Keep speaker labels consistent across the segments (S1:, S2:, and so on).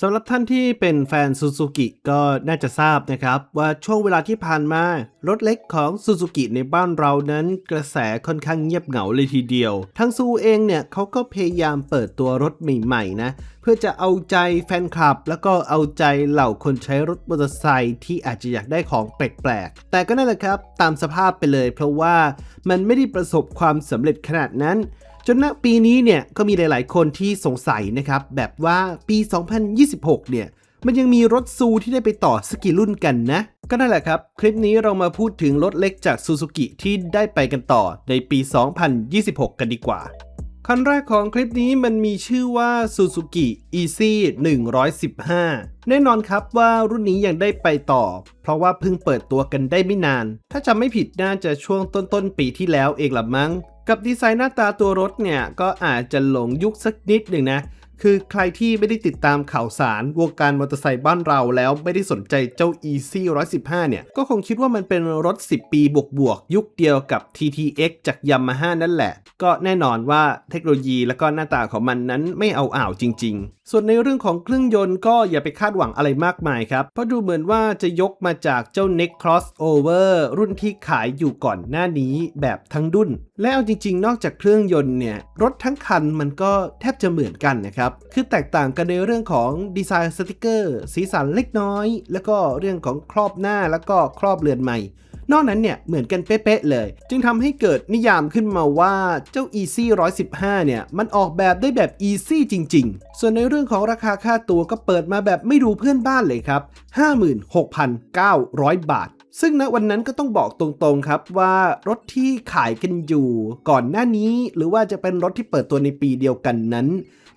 S1: สำหรับท่านที่เป็นแฟนซูซูกิก็น่าจะทราบนะครับ ว่าช่วงเวลาที่ผ่านมา รถเล็กของซูซูกิในบ้านเรานั้นกระแสค่อนข้างเงียบเหงาเลยทีเดียว ทั้งซูเองเนี่ยเขาก็พยายามเปิดตัวรถใหม่ๆนะ เพื่อจะเอาใจแฟนคลับ แล้วก็เอาใจเหล่าคนใช้รถมอเตอร์ไซค์ที่อาจจะอยากได้ของแปลกๆ แต่ก็นั่นแหละครับ ตามสภาพไปเลย เพราะว่ามันไม่ได้ประสบความสำเร็จขนาดนั้น จนณปีนี้เนี่ยก็มีหลาย ๆ คนที่สงสัยนะครับ แบบว่าปี 2026 เนี่ย มันยังมีรถซูที่ได้ไปต่อสกกี่รุ่นกันนะ ก็นั่นแหละครับ คลิปนี้เรามาพูดถึงรถเล็กจากซูซูกิที่ได้ไปกันต่อในปี 2026 กันดีกว่า คันแรกของคลิปนี้มันมีชื่อว่า Suzuki Easy 115 แน่นอนครับว่ารุ่นนี้ยังได้ไปต่อ เพราะว่าเพิ่งเปิดตัวกันได้ไม่นาน ถ้าจำไม่ผิดน่าจะช่วงต้นๆปีที่แล้วเองละมั้ง กับดีไซน์หน้าตาตัวรถเนี่ย ก็อาจจะหลงยุคสักนิดหนึ่งนะ คือใครที่ไม่ได้ติดตามข่าวสารวงการมอเตอร์ไซค์บ้านเราแล้วไม่ได้สนใจเจ้า Easy 115 เนี่ย ก็คงคิดว่ามันเป็นรถ 10 ปีบวกๆยุคเดียวกับ TTX จาก Yamaha นั่นแหละ ก็แน่นอนว่าเทคโนโลยีและก็หน้าตาของมันนั้นไม่เอาอ่าวจริง ๆ ส่วนในเรื่องของเครื่องยนต์ก็อย่าไปคาดหวังอะไรมากมายครับ เพราะดูเหมือนว่าจะยกมาจากเจ้า Next Crossover รุ่นที่ขายอยู่ก่อนหน้านี้แบบทั้งดุนและเอาจริงๆ นอกจากเครื่องยนต์เนี่ย รถทั้งคันมันก็แทบจะเหมือนกันนะครับ คือแตกต่างกันในเรื่องของดีไซน์สติกเกอร์ สีสันเล็กน้อย แล้วก็เรื่องของครอบหน้าแล้วก็ครอบเรือนใหม่นอกนั้นเนี่ยเหมือนกันเป๊ะๆเลย จึงทำให้เกิดนิยามขึ้นมาว่าเจ้า Easy 115 เนี่ย มันออกแบบได้แบบ Easy จริง ๆ ส่วนในเรื่องของราคาค่าตัวก็เปิดมาแบบไม่ดูเพื่อนบ้านเลยครับ 56,900 บาท ซึ่งณวันนั้นก็ต้องบอกตรงๆครับว่ารถที่ขายกันอยู่ก่อนหน้านี้ หรือว่าจะเป็นรถที่เปิดตัวในปีเดียวกันนั้น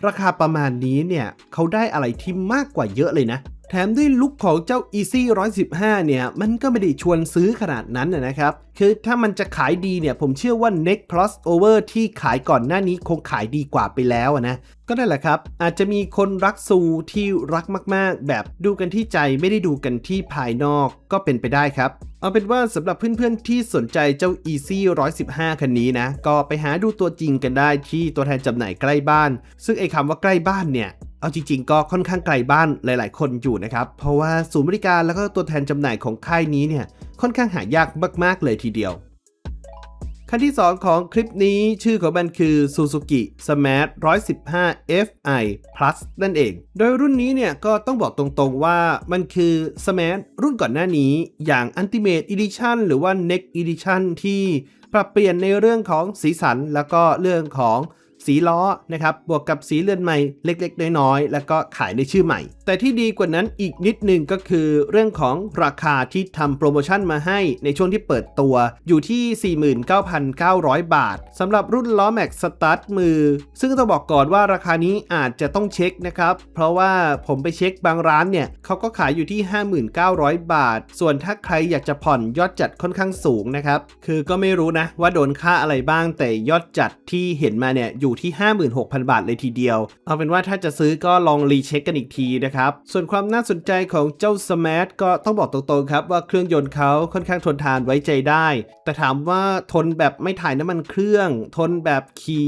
S1: ราคาประมาณนี้เนี่ยเขาได้อะไรที่มากกว่าเยอะเลยนะแถมด้วยลุคของเจ้า Easy 115 เนี่ย มันก็ไม่ได้ชวนซื้อขนาดนั้นนะครับ คือถ้ามันจะขายดีเนี่ย ผมเชื่อว่า Next Crossover ที่ขายก่อนหน้านี้คงขายดีกว่าไปแล้วนะ ก็นั่นแหละครับ อาจจะมีคนรักซูที่รักมากๆ แบบดูกันที่ใจไม่ได้ดูกันที่ภายนอกก็เป็นไปได้ครับ เอาเป็นว่าสำหรับเพื่อนๆที่สนใจเจ้า Easy 115 คันนี้นะ ก็ไปหาดูตัวจริงกันได้ที่ตัวแทนจำหน่ายใกล้บ้าน ซึ่งไอ้คำว่าใกล้บ้านเนี่ยเอาจริงๆ ก็ค่อนข้างไกลบ้านหลาย ๆ คนอยู่นะครับ เพราะว่าศูนย์บริการแล้วก็ตัวแทนจำหน่ายของค่ายนี้เนี่ย ค่อนข้างหายากมาก ๆ เลยทีเดียว คันที่ 2 ของคลิปนี้ชื่อของมันคือ Suzuki Smart 115 Fi Plus นั่นเอง โดยรุ่นนี้เนี่ยก็ต้องบอกตรงๆว่ามันคือ Smart รุ่นก่อนหน้านี้อย่าง Ultimate Edition หรือว่า Next Edition ที่ปรับเปลี่ยนในเรื่องของสีสันแล้วก็เรื่องของ สีล้อนะครับบวกกับสีเลือนใหม่เล็กๆ น้อยๆ แล้วก็ขายในชื่อใหม่ แต่ที่ดีกว่านั้นอีกนิดนึงก็คือเรื่องของราคาที่ทำโปรโมชั่นมาให้ในช่วงที่เปิดตัวอยู่ที่ 49,900 บาทสำหรับรุ่นล้อแม็กสตาร์ทมือ ซึ่งต้องบอกก่อนว่าราคานี้อาจจะต้องเช็คนะครับ เพราะว่าผมไปเช็คบางร้านเนี่ยเขาก็ขายอยู่ที่ 59,000 บาท ส่วนถ้าใครอยากจะผ่อนยอดจัดค่อนข้างสูงนะครับคือก็ไม่รู้นะว่าโดนค่าอะไรบ้างแต่ยอดจัดที่เห็นมาเนี่ยอยู่ที่ 56,000 บาทเลยทีเดียว เอาเป็นว่าถ้าจะซื้อก็ลองรีเช็คกันอีกทีนะครับ ส่วนความน่าสนใจของเจ้า Smart ก็ต้องบอกตรงๆครับว่าเครื่องยนต์เขาค่อนข้างทนทานไว้ใจได้ แต่ถามว่าทนแบบไม่ถ่ายน้ำมันเครื่อง ทนแบบขี่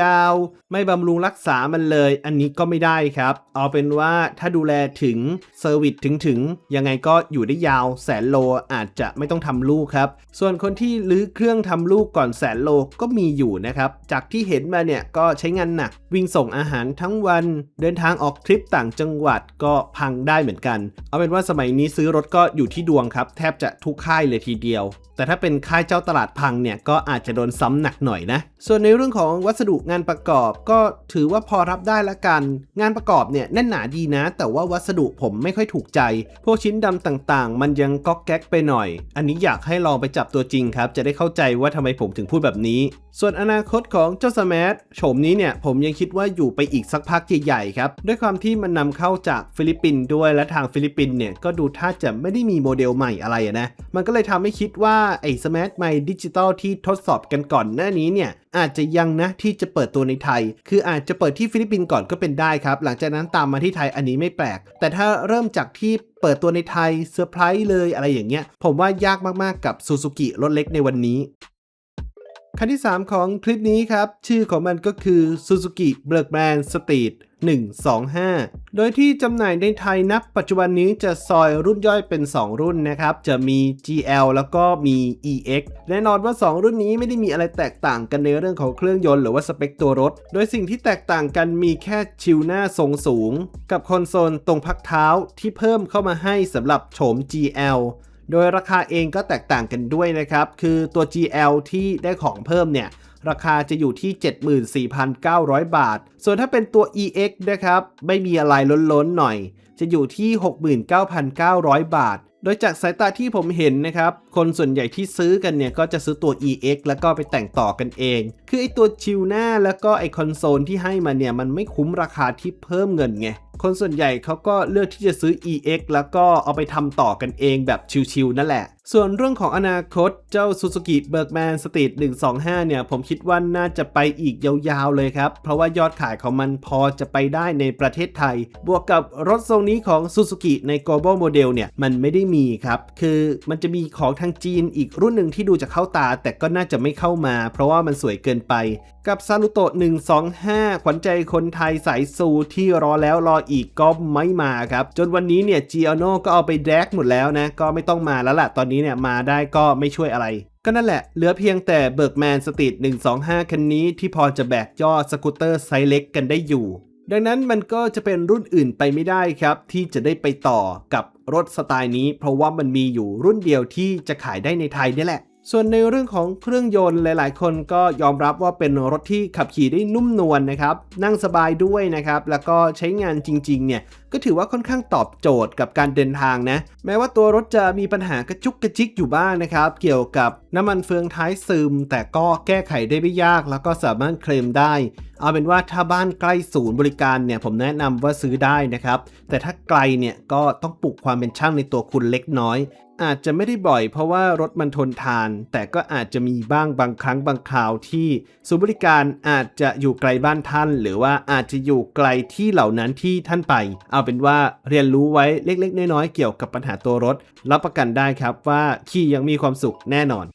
S1: ยาวๆ ไม่บำรุงรักษามันเลย อันนี้ก็ไม่ได้ครับ เอาเป็นว่าถ้าดูแลถึงเซอร์วิสถึงถึงๆยังไงก็อยู่ได้ยาวแสนโลอาจจะไม่ต้องทำลูกครับ ส่วนคนที่ลื้อเครื่องทำลูกก่อนแสนโลก็มีอยู่นะครับ จากที่เห็นมาเนี่ยก็ใช้งานหนัก วิ่งส่งอาหารทั้งวัน เดินทางออกทริปต่างจังหวัดก็พังได้เหมือนกัน เอาเป็นว่าสมัยนี้ซื้อรถก็อยู่ที่ดวงครับ แทบจะทุกค่ายเลยทีเดียว แต่ถ้าเป็นค่ายเจ้าตลาดพังเนี่ยก็อาจจะโดนซ้ำหนักหน่อยนะ ส่วนในเรื่องของวัสดุงานประกอบก็ถือว่าพอรับได้ละกัน งานประกอบเนี่ยแน่นหนาดีนะ แต่ว่าวัสดุผมไม่ค่อยถูกใจ พวกชิ้นดำต่างๆ มันยังก๊อกแก๊กไปหน่อย อันนี้อยากให้ลองไปจับตัวจริงครับ จะได้เข้าใจว่าทำไมผมถึงพูดแบบนี้ ส่วนอนาคตของเจ้าสมาร์ทโฉมนี้เนี่ยผมยังคิดว่าอยู่ไปอีกสักพักใหญ่ๆครับ ด้วยความที่มันนำเข้าจากฟิลิปปินส์ด้วยและทางฟิลิปปินส์เนี่ยก็ดูท่าจะไม่ได้มีโมเดลใหม่อะไรนะมันก็เลยทำให้คิดว่าไอ้สมาร์ทไมดิจิตอลที่ทดสอบกันก่อนหน้านี้เนี่ยอาจจะยังนะที่จะเปิดตัวในไทย คืออาจจะเปิดที่ฟิลิปปินส์ก่อนก็เป็นได้ครับ หลังจากนั้นตามมาที่ไทยอันนี้ไม่แปลก แต่ถ้าเริ่มจากที่เปิดตัวในไทยเซอร์ไพรส์เลยอะไรอย่างเงี้ย ผมว่ายากมากๆกับซูซูกิรถเล็กในวันนี้ คันที่ 3 ของคลิปนี้ครับ ชื่อของมันก็คือ Suzuki b l a c k m a n Street 125 โดยที่จำหน่ายในไทยนับปัจจุบันนี้จะซอยรุ่นย่อยเป็น 2 รุ่นนะครับ จะมี GL แล้วก็มี EX แน่นอนว่า 2 รุ่นนี้ไม่ได้มีอะไรแตกต่างกันในเรื่องของเครื่องยนต์หรือว่าสเปคตัวรถ โดยสิ่งที่แตกต่างกันมีแค่ชิวหน้าทรงสูง กับคอนโซลตรงพักเท้าที่เพิ่มเข้ามาให้สำหรับโฉม GL โดยราคาเองก็แตกต่างกันด้วยนะครับ คือตัว GL ที่ได้ของเพิ่มเนี่ย ราคาจะอยู่ที่ 74,900 บาท ส่วนถ้าเป็นตัว EX นะครับ ไม่มีอะไรล้นๆหน่อย จะอยู่ที่ 69,900 บาท โดยจากสายตาที่ผมเห็นนะครับ คนส่วนใหญ่ที่ซื้อกันเนี่ย ก็จะซื้อตัว EX แล้วก็ไปแต่งต่อกันเอง คือไอตัวชิลหน้าแล้วก็ไอคอนโซลที่ให้มาเนี่ย มันไม่คุ้มราคาที่เพิ่มเงินไงคนส่วนใหญ่เขาก็เลือกที่จะซื้อ EX แล้วก็เอาไปทำต่อกันเองแบบชิลๆนั่นแหละ ส่วนเรื่องของอนาคตเจ้า Suzuki Bergman Street 125 เนี่ย ผมคิดว่าน่าจะไปอีกยาวๆเลยครับ เพราะว่ายอดขายของมันพอจะไปได้ในประเทศไทย บวกกับรถทรงนี้ของ Suzuki ใน Global Model เนี่ย มันไม่ได้มีครับ คือมันจะมีของทางจีนอีกรุ่นหนึ่งที่ดูจะเข้าตา แต่ก็น่าจะไม่เข้ามา เพราะว่ามันสวยเกินไป กับซารุโตะ125 ขวัญใจคนไทยสายซูที่รอแล้วรออีกก็ไม่มาครับ จนวันนี้เนี่ย g i o n o ก็เอาไปแดกหมดแล้วนะ ก็ไม่ต้องมาแล้วล่ะ ตอนนี้เนี่ยมาได้ก็ไม่ช่วยอะไรก็นั่นแหละ เหลือเพียงแต่เบิร์กแมนสตรีท125 คันนี้ที่พอจะแบกยอดสกูตเตอร์ไซส์เล็กกันได้อยู่ ดังนั้นมันก็จะเป็นรุ่นอื่นไปไม่ได้ครับ ที่จะได้ไปต่อกับรถสไตล์นี้ เพราะว่ามันมีอยู่รุ่นเดียวที่จะขายได้ในไทยนี่แหละ ส่วนในเรื่องของเครื่องยนต์หลาย ๆ คนก็ยอมรับว่าเป็นรถที่ขับขี่ได้นุ่มนวลนะครับ นั่งสบายด้วยนะครับ แล้วก็ใช้งานจริง ๆ เนี่ย ก็ถือว่าค่อนข้างตอบโจทย์กับการเดินทางนะ แม้ว่าตัวรถจะมีปัญหากระจุกกระจิกอยู่บ้างนะครับ เกี่ยวกับน้ำมันเฟืองท้ายซึม แต่ก็แก้ไขได้ไม่ยาก แล้วก็สามารถเคลมได้ เอาเป็นว่าถ้าบ้านใกล้ศูนย์บริการเนี่ยผมแนะนำว่าซื้อได้นะครับ แต่ถ้าไกลเนี่ยก็ต้องปลุกความเป็นช่างในตัวคุณเล็กน้อย อาจจะไม่ได้บ่อยเพราะว่ารถมันทนทาน แต่ก็อาจจะมีบ้างบางครั้งบางคราวที่ศูนย์บริการอาจจะอยู่ไกลบ้านท่าน หรือว่าอาจจะอยู่ไกลที่เหล่านั้นที่ท่านไป เอาเป็นว่าเรียนรู้ไว้เล็กๆ น้อยๆ เกี่ยวกับปัญหาตัวรถ รับประกันได้ครับว่าขี่ยังมีความสุขแน่นอน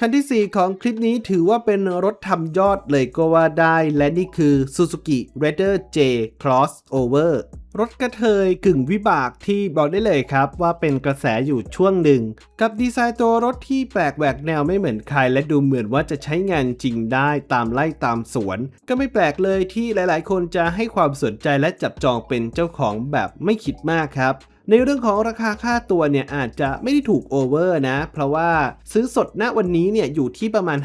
S1: คันที่ 4 ของคลิปนี้ถือว่าเป็นรถทำยอดเลยก็ว่าได้ และนี่คือ Suzuki Raider J Crossover รถกระเทยกึ่งวิบากที่บอกได้เลยครับ ว่าเป็นกระแสอยู่ช่วงหนึ่ง กับดีไซน์ตัวรถที่แปลกแหวกแนวไม่เหมือนใคร และดูเหมือนว่าจะใช้งานจริงได้ตามไล่ตามสวน ก็ไม่แปลกเลยที่หลายๆ คนจะให้ความสนใจและจับจองเป็นเจ้าของแบบไม่คิดมากครับในเรื่องของราคาค่าตัวเนี่ยอาจจะไม่ได้ถูกโอเวอร์นะ เพราะว่าซื้อสดณวันนี้เนี่ยอยู่ที่ประมาณ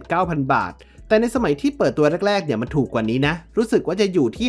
S1: 59,000 บาท แต่ในสมัยที่เปิดตัวแรกๆเนี่ยมันถูกกว่านี้นะ รู้สึกว่าจะอยู่ที่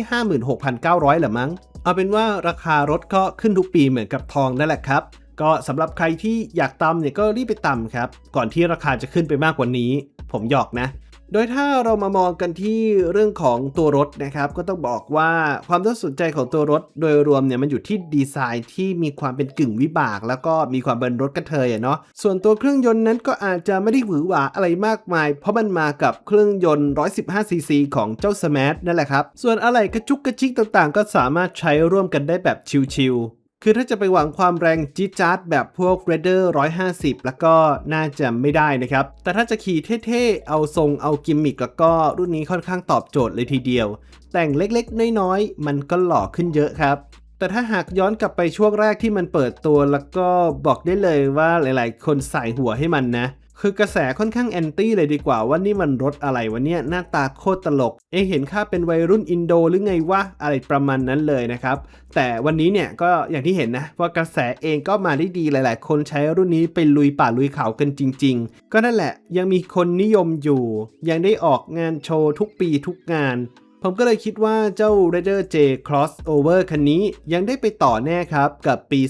S1: 56,900หรือมั้ง เอาเป็นว่าราคารถก็ขึ้นทุกปีเหมือนกับทองนั่นแหละครับก็สำหรับใครที่อยากตำเนี่ยก็รีบไปตำครับ ก่อนที่ราคาจะขึ้นไปมากกว่านี้ ผมหยอกนะ โดยถ้าเรามามองกันที่เรื่องของตัวรถนะครับ ก็ต้องบอกว่าความน่าสนใจของตัวรถโดยรวมเนี่ยมันอยู่ที่ดีไซน์ที่มีความเป็นกึ่งวิบาก แล้วก็มีความเป็นรถกระเทยอะเนาะส่วนตัวเครื่องยนต์นั้นก็อาจจะไม่ได้หวือหวาอะไรมากมาย เพราะมันมากับเครื่องยนต์ 115 ซีซีของเจ้า Smash นั่นแหละครับส่วนอะไรกระจุกกระจิกต่างๆ ก็สามารถใช้ร่วมกันได้แบบชิลๆ คือถ้าจะไปหวังความแรงจี๊ดจ๊าดแบบพวก r a i d e r 150 แล้วก็น่าจะไม่ได้นะครับ แต่ถ้าจะขี่เท่ๆ เอาทรงเอากิมมิกแล้วก็รุ่นนี้ค่อนข้างตอบโจทย์เลยทีเดียว แต่งเล็กๆ น้อยๆ มันก็หล่อขึ้นเยอะครับ แต่ถ้าหากย้อนกลับไปช่วงแรกที่มันเปิดตัว แล้วก็บอกได้เลยว่าหลายๆ คนใส่หัวให้มันนะ คือกระแสค่อนข้างแอนตี้เลยดีกว่าว่านี่มันรถอะไรวะเนี่ยหน้าตาโคตรตลก เอะเห็นค่าเป็นวัยรุ่นอินโดหรือไงวะอะไรประมาณนั้นเลยนะครับ แต่วันนี้เนี่ยก็อย่างที่เห็นนะว่ากระแสเองก็มาได้ดีหลาย ๆ คนใช้รุ่นนี้ไปลุยป่าลุยเขากันจริง ๆ ก็นั่นแหละยังมีคนนิยมอยู่ ยังได้ออกงานโชว์ทุกปีทุกงานผมก็เลยคิดว่าเจ้า Raider J Crossover คันนี้ยังได้ไปต่อแน่ครับ กับปี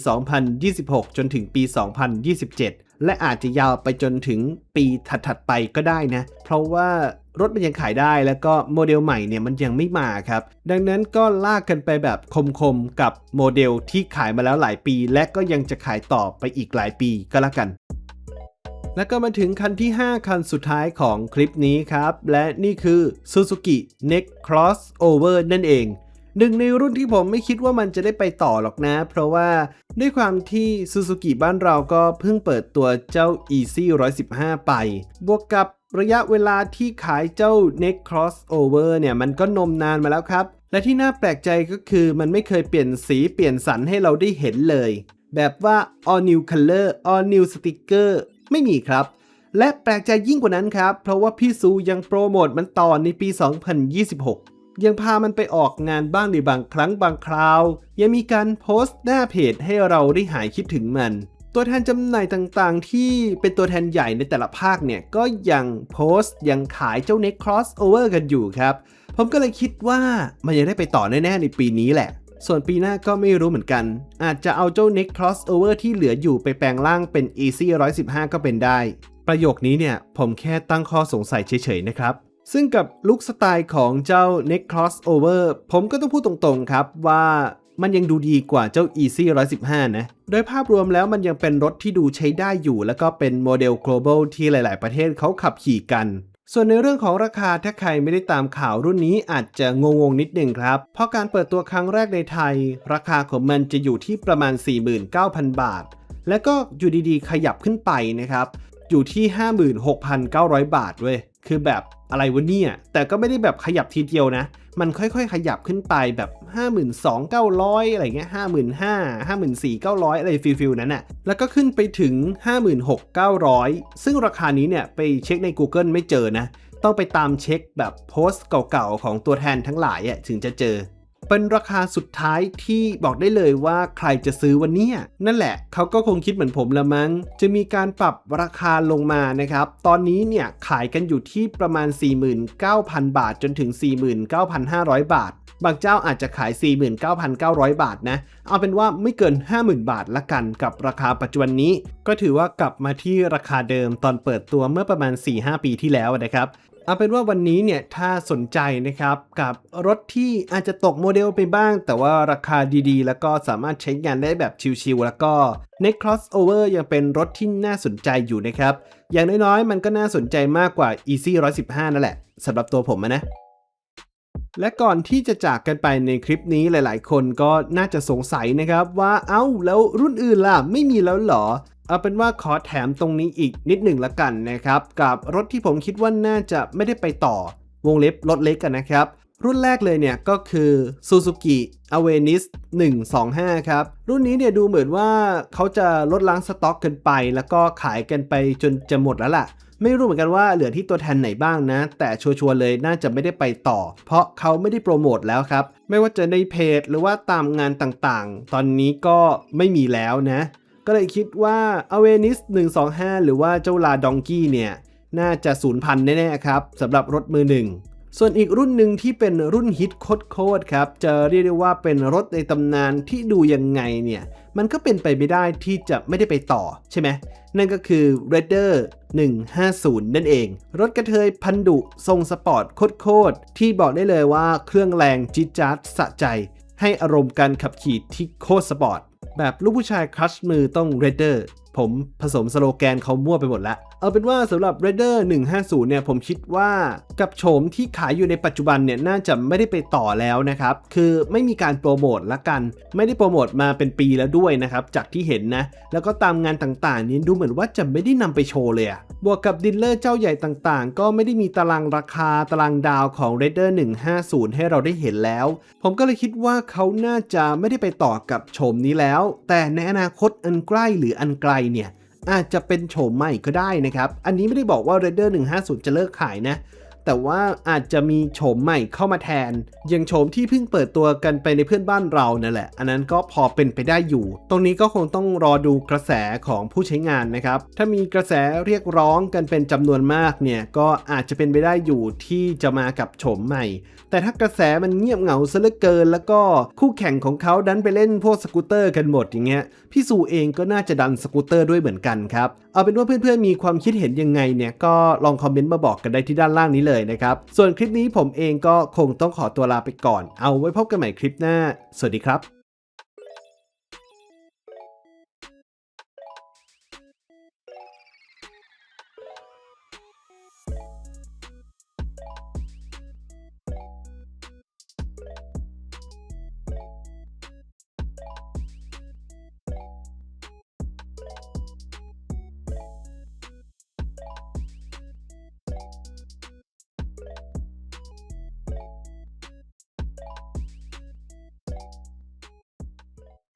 S1: 2026 จนถึงปี 2027 และอาจจะยาวไปจนถึงปีถัดๆไปก็ได้นะ เพราะว่ารถมันยังขายได้แล้วก็โมเดลใหม่เนี่ยมันยังไม่มาครับ ดังนั้นก็ลากกันไปแบบคมๆกับโมเดลที่ขายมาแล้วหลายปี และก็ยังจะขายต่อไปอีกหลายปีก็แล้วกันแล้วก็มาถึงคันที่ 5 คันสุดท้ายของคลิปนี้ครับ และนี่คือ Suzuki Next Crossover นั่นเอง หนึ่งในรุ่นที่ผมไม่คิดว่ามันจะได้ไปต่อหรอกนะ เพราะว่าด้วยความที่ Suzuki บ้านเราก็เพิ่งเปิดตัวเจ้า Easy 115 ไป บวกกับระยะเวลาที่ขายเจ้า Neck Crossover เนี่ย มันก็นมนานมาแล้วครับ และที่น่าแปลกใจก็คือมันไม่เคยเปลี่ยนสีเปลี่ยนสันให้เราได้เห็นเลย แบบว่า all new color all new sticker ไม่มีครับ และแปลกใจยิ่งกว่านั้นครับ เพราะว่าพี่ซูยังโปรโมทมันต่อในปี 2026 ยังพามันไปออกงานบ้างในบางครั้งบางคราว ยังมีการโพสต์หน้าเพจให้เราได้หายคิดถึงมัน ตัวแทนจำหน่ายต่างๆ ที่เป็นตัวแทนใหญ่ในแต่ละภาคเนี่ย ก็ยังโพสต์ยังขายเจ้า Neck Crossover กันอยู่ครับ ผมก็เลยคิดว่ามันยังได้ไปต่อแน่ๆในปีนี้แหละ ส่วนปีหน้าก็ไม่รู้เหมือนกัน อาจจะเอาเจ้า Neck Crossover ที่เหลืออยู่ไปแปลงร่างเป็น Easy 115 ก็เป็นได้ ประโยคนี้เนี่ยผมแค่ตั้งข้อสงสัยเฉยๆนะครับ ซึ่งกับลุคสไตล์ของเจ้า Neck Crossover ผมก็ต้องพูดตรงๆครับว่ามันยังดูดีกว่าเจ้า Easy 115 นะ โดยภาพรวมแล้วมันยังเป็นรถที่ดูใช้ได้อยู่ แล้วก็เป็นโมเดล global ที่หลาย ๆ ประเทศเขาขับขี่กัน ส่วนในเรื่องของราคาถ้าใครไม่ได้ตามข่าวรุ่นนี้อาจจะงงๆนิดหนึ่งครับ เพราะการเปิดตัวครั้งแรกในไทย ราคาของมันจะอยู่ที่ประมาณ 49,000 บาท แล้วก็อยู่ดีๆ ขยับขึ้นไปนะครับ อยู่ที่ 56,900 บาทเว้ย คือแบบอะไรวะเนี่ย แต่ก็ไม่ได้แบบขยับทีเดียวนะ มันค่อยๆ ขยับขึ้นไปแบบ 52,900 อะไรเงี้ย 55,000 54,900 อะไรฟิลฟิลนั้นน่ะ แล้วก็ขึ้นไปถึง 56,900 ซึ่งราคานี้เนี่ยไปเช็คใน Google ไม่เจอนะ ต้องไปตามเช็คแบบโพสต์เก่าๆ ของตัวแทนทั้งหลายอะถึงจะเจอ เป็นราคาสุดท้ายที่บอกได้เลยว่าใครจะซื้อวันนี้นั่นแหละเขาก็คงคิดเหมือนผมละมั้ง จะมีการปรับราคาลงมานะครับ ตอนนี้เนี่ยขายกันอยู่ที่ประมาณ 49,000 บาทจนถึง 49,500 บาท บางเจ้าอาจจะขาย 49,900 บาทนะ เอาเป็นว่าไม่เกิน 50,000 บาทละกันกับราคาปัจจุบันนี้ ก็ถือว่ากลับมาที่ราคาเดิมตอนเปิดตัวเมื่อประมาณ 4-5 ปีที่แล้วนะครับ เอาเป็นว่าวันนี้เนี่ยถ้าสนใจนะครับกับรถที่อาจจะตกโมเดลไปบ้าง แต่ว่าราคาดีๆ แล้วก็สามารถใช้งานได้แบบชิวๆแล้วก็ Neck Crossover ยังเป็นรถที่น่าสนใจอยู่นะครับ อย่างน้อยๆ มันก็น่าสนใจมากกว่า Easy 115 นั่นแหละสำหรับตัวผมนะและก่อนที่จะจากกันไปในคลิปนี้หลาย ๆ คนก็น่าจะสงสัยนะครับว่าเอ้าแล้วรุ่นอื่นล่ะไม่มีแล้วเหรอ เอาเป็นว่าขอแถมตรงนี้อีกนิดหนึ่งละกันนะครับ กับรถที่ผมคิดว่าน่าจะไม่ได้ไปต่อวงเล็บรถเล็กกันนะครับ รุ่นแรกเลยเนี่ยก็คือ Suzuki Awareness 125 ครับ รุ่นนี้เนี่ยดูเหมือนว่าเขาจะลดล้างสต็อกกันไป แล้วก็ขายกันไปจนจะหมดแล้วล่ะไม่รู้เหมือนกันว่าเหลือที่ตัวแทนไหนบ้างนะ แต่ชัวร์ๆเลยน่าจะไม่ได้ไปต่อ เพราะเขาไม่ได้โปรโมทแล้วครับ ไม่ว่าจะในเพจหรือว่าตามงานต่างๆ ตอนนี้ก็ไม่มีแล้วนะ ก็เลยคิดว่า Awareness 125 หรือว่าเจ้าลาดองกี้เนี่ย น่าจะสูญพันธุ์แน่ๆครับสำหรับรถมือหนึ่งส่วนอีกรุ่นหนึ่งที่เป็นรุ่นฮิตโคตรครับ จะเรียกได้ว่าเป็นรถในตำนานที่ดูยังไงเนี่ย มันก็เป็นไปไม่ได้ที่จะไม่ได้ไปต่อใช่ไหม นั่นก็คือ Raider 150 นั่นเอง รถกระเทยพันดุทรงสปอร์ตโคตรๆที่บอกได้เลยว่าเครื่องแรงจิดจัดสะใจ ให้อารมณ์การขับขี่ที่โคตรสปอร์ต แบบลูกผู้ชายคลัชมือต้องเรดเดอร์ ผมผสมสโลแกนเขามั่วไปหมดละ เอาเป็นว่าสำหรับ Raider 150 เนี่ย ผมคิดว่ากับโฉมที่ขายอยู่ในปัจจุบันเนี่ย น่าจะไม่ได้ไปต่อแล้วนะครับ คือไม่มีการโปรโมทละกัน ไม่ได้โปรโมทมาเป็นปีแล้วด้วยนะครับ จากที่เห็นนะ แล้วก็ตามงานต่างๆ นี้ดูเหมือนว่าจะไม่ได้นำไปโชว์เลยอะบวกกับดิลเลอร์เจ้าใหญ่ต่างๆ ก็ไม่ได้มีตารางราคาตารางดาวของ Raider 150 ให้เราได้เห็นแล้ว ผมก็เลยคิดว่าเขาน่าจะไม่ได้ไปต่อกับโฉมนี้แล้ว แต่ในอนาคตอันใกล้หรืออันไกลเนี่ยอาจจะเป็นโฉมใหม่ก็ได้นะครับ อันนี้ไม่ได้บอกว่า Raider 150 จะเลิกขายนะ แต่ว่าอาจจะมีโฉมใหม่เข้ามาแทน อย่างโฉมที่เพิ่งเปิดตัวกันไปในเพื่อนบ้านเรานั่นแหละ อันนั้นก็พอเป็นไปได้อยู่ ตรงนี้ก็คงต้องรอดูกระแสของผู้ใช้งานนะครับ ถ้ามีกระแสเรียกร้องกันเป็นจำนวนมากเนี่ยก็อาจจะเป็นไปได้อยู่ที่จะมากับโฉมใหม่ แต่ถ้ากระแสมันเงียบเหงาซะเหลือเกิน แล้วก็คู่แข่งของเขาดันไปเล่นพวกสกูตเตอร์กันหมดอย่างเงี้ยพี่สูเองก็น่าจะดันสกูตเตอร์ด้วยเหมือนกันครับเอาเป็นว่าเพื่อนๆมีความคิดเห็นยังไงเนี่ยก็ลองคอมเมนต์มาบอกกันได้ที่ด้านล่างนี้เลยเลยนะครับ ส่วนคลิปนี้ผมเองก็คงต้องขอตัวลาไปก่อน เอาไว้พบกันใหม่คลิปหน้า สวัสดีครับ